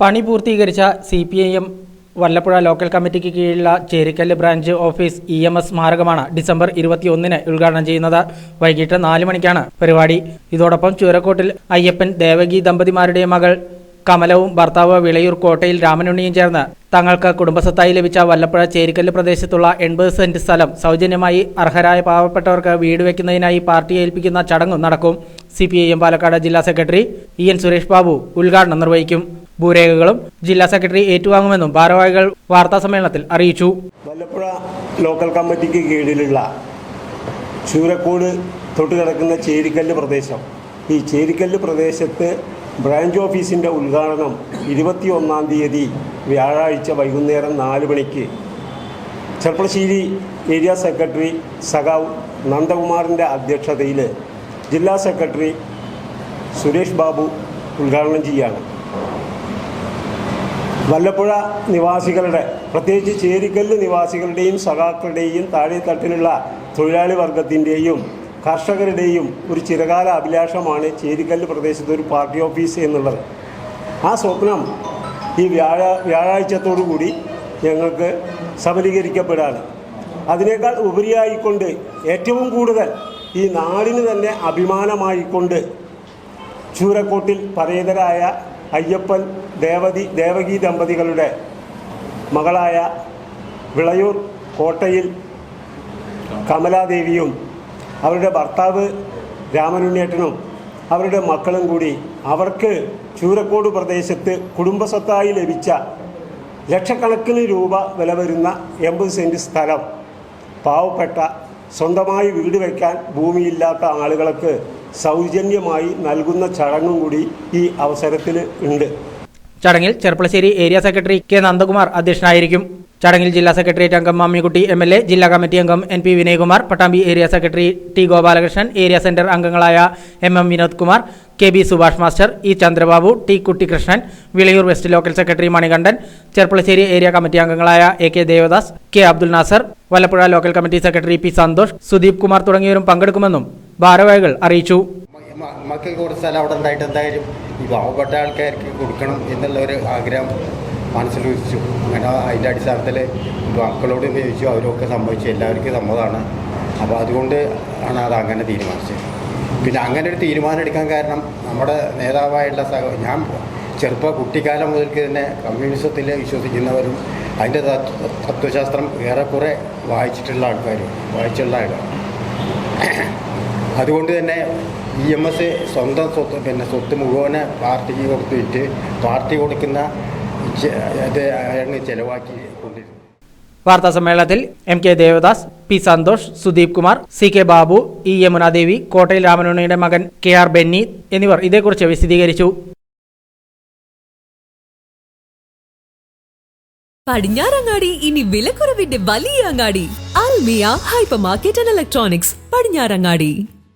പണി പൂർത്തീകരിച്ച C P I M Vallappuzha local കമ്മിറ്റിക്ക് കീഴിലുള്ള Cherikkal branch office E M S സ്മാരകമാണ് December ഇരുപത്തിയൊന്നിന് ഉദ്ഘാടനം ചെയ്യുന്നത്. വൈകിട്ട് നാല് മണിക്കാണ് പരിപാടി. ഇതോടൊപ്പം ചൂരക്കോട്ടിൽ അയ്യപ്പൻ ദേവകി ദമ്പതിമാരുടെ മകൾ കമലവും ഭർത്താവ് വിളയൂർ കോട്ടയിൽ രാമനുണ്ണിയും ചേർന്ന് തങ്ങൾക്ക് കുടുംബസ്വത്തായി ലഭിച്ച വല്ലപ്പുഴ ചേരിക്കല്ല് പ്രദേശത്തുള്ള എൺപത് സെന്റ് സ്ഥലം സൗജന്യമായി അർഹരായ പാവപ്പെട്ടവർക്ക് വീട് വെക്കുന്നതിനായി പാർട്ടി ഏൽപ്പിക്കുന്ന ചടങ്ങും നടക്കും. C P I M Palakkad ജില്ലാ secretary E N Suresh Babu ഉദ്ഘാടനം നിർവഹിക്കും. ഭൂരേഖകളും ജില്ലാ സെക്രട്ടറി ഏറ്റുവാങ്ങുമെന്നും ഭാരവാഹികൾ വാർത്താ സമ്മേളനത്തിൽ അറിയിച്ചു. വല്ലപ്പുഴ ലോക്കൽ കമ്മിറ്റിക്ക് കീഴിലുള്ള ചൂരക്കോട് തൊട്ട് കിടക്കുന്ന ചേരിക്കല്ല് പ്രദേശം. ഈ ചേരിക്കല്ല് പ്രദേശത്ത് ബ്രാഞ്ച് ഓഫീസിന്റെ ഉദ്ഘാടനം ഇരുപത്തിയൊന്നാം തീയതി വ്യാഴാഴ്ച വൈകുന്നേരം നാല് മണിക്ക്. ചെർപ്പളശ്ശേരി ഏരിയ സെക്രട്ടറി സഖാവ് നന്ദകുമാറിന്റെ അധ്യക്ഷതയിൽ ജില്ലാ സെക്രട്ടറി സുരേഷ് ബാബു ഉദ്ഘാടനം ചെയ്യുകയാണ്. വല്ലപ്പുഴ നിവാസികളുടെ പ്രത്യേകിച്ച് ചേരിക്കല്ല് നിവാസികളുടെയും സഖാക്കളുടെയും താഴെത്തട്ടിലുള്ള തൊഴിലാളി വർഗത്തിന്റെയും കർഷകരുടെയും ഒരു ചിരകാല അഭിലാഷമാണ് ചേരിക്കല്ല് പ്രദേശത്ത് ഒരു പാർട്ടി ഓഫീസ് എന്നുള്ളത്. ആ സ്വപ്നം ഈ വ്യാഴ വ്യാഴാഴ്ചത്തോടു കൂടി ഞങ്ങൾക്ക് സബലീകരിക്കപ്പെടാണ് അതിനേക്കാൾ ഉപരിയായിക്കൊണ്ട് ഏറ്റവും കൂടുതൽ ഈ നാടിന് തന്നെ അഭിമാനമായിക്കൊണ്ട് ചൂരക്കോട്ടിൽ പരേതരായ അയ്യപ്പൻ ദേവതി ദേവകി ദമ്പതികളുടെ മകളായ വിളയൂർ കോട്ടയിൽ കമലാദേവിയും അവരുടെ ഭർത്താവ് രാമനുണ്ണേട്ടനും അവരുടെ മക്കളും കൂടി അവർക്ക് ചൂരക്കോട് പ്രദേശത്ത് കുടുംബസ്വത്തായി ലഭിച്ച ലക്ഷക്കണക്കിന് രൂപ വില വരുന്ന എൺപത് സെന്റ് സ്ഥലം. പാവപ്പെട്ട സ്വന്തമായി വീട് വയ്ക്കാൻ ഭൂമിയില്ലാത്ത ആളുകൾക്ക് സൗജന്യമായി നൽകുന്ന ചടങ്ങും കൂടി ഈ അവസരത്തിൽ ഉണ്ട്. ചടങ്ങിൽ Cherpulassery area secretary K Nandakumar അധ്യക്ഷനായിരിക്കും. ചടങ്ങിൽ ജില്ലാ സെക്രട്ടേറിയറ്റ് അംഗം മമ്മിക്കുട്ടി എം എൽ എ ജില്ലാ കമ്മിറ്റി അംഗം N P Vinayakumar Pattambi area secretary T Gopalakrishnan area centre അംഗങ്ങളായ M M Vinod Kumar K B Subhash master E Chandrababu T Kuttikrishnan Vilayur west local secretary Manikandan Cherpulassery area committee അംഗങ്ങളായ A K Devadas K Abdul Nasar Vallappuzha local committee secretary P Santhosh Sudeep Kumar തുടങ്ങിയവരും പങ്കെടുക്കുമെന്നും ഭാരവാഹികൾ അറിയിച്ചു. മക്കൾക്ക് കൊടുത്താൽ അവിടെ ഉണ്ടായിട്ട് എന്തായാലും ഈ പാവപ്പെട്ട ആൾക്കാർക്ക് കൊടുക്കണം എന്നുള്ള ഒരു ആഗ്രഹം മനസ്സിൽ ചോദിച്ചു അങ്ങനെ അതിന്റെ അടിസ്ഥാനത്തിൽ മക്കളോട് ചോദിച്ചു അവരൊക്കെ സമ്മതിച്ചു എല്ലാവർക്കും സമ്മതമാണ്. അപ്പോൾ അതുകൊണ്ട് ആണ് അത് അങ്ങനെ തീരുമാനിച്ചത്. പിന്നെ അങ്ങനെ ഒരു തീരുമാനം എടുക്കാൻ കാരണം നമ്മുടെ നേതാവായുള്ള സഹ ഞാൻ ചെറുപ്പ കുട്ടിക്കാലം മുതൽക്ക് തന്നെ കമ്മ്യൂണിസത്തിൽ വിശ്വസിക്കുന്നവരും അതിന്റെ തത്വ- തത്വശാസ്ത്രം ഏറെക്കുറെ വായിച്ചിട്ടുള്ള ആൾക്കാർ വായിച്ചുള്ള ആൾക്കാർ അതുകൊണ്ട് തന്നെ ഇ എം എസ് സ്വന്തം സ്വത്ത് പിന്നെ സ്വത്ത് മുഴുവൻ പാർട്ടിക്ക് കൊടുത്തിട്ട് പാർട്ടി കൊടുക്കുന്ന ചെലവാക്കി കൊണ്ടിരുന്നു. വാർത്താ സമ്മേളനത്തിൽ M K Devadas P Santhosh Sudeep Kumar C K Babu E Yamunadevi കോട്ടയിൽ രാമനുണ്ണിയുടെ മകൻ കെ ആർ ബെന്നി എന്നിവർ ഇതേക്കുറിച്ച് വിശദീകരിച്ചു. പടിഞ്ഞാറങ്ങാടി ഇനി വിലക്കുറവിന്റെ വലിയ അങ്ങാടി Almiya hyper market and electronics Padinjarangadi.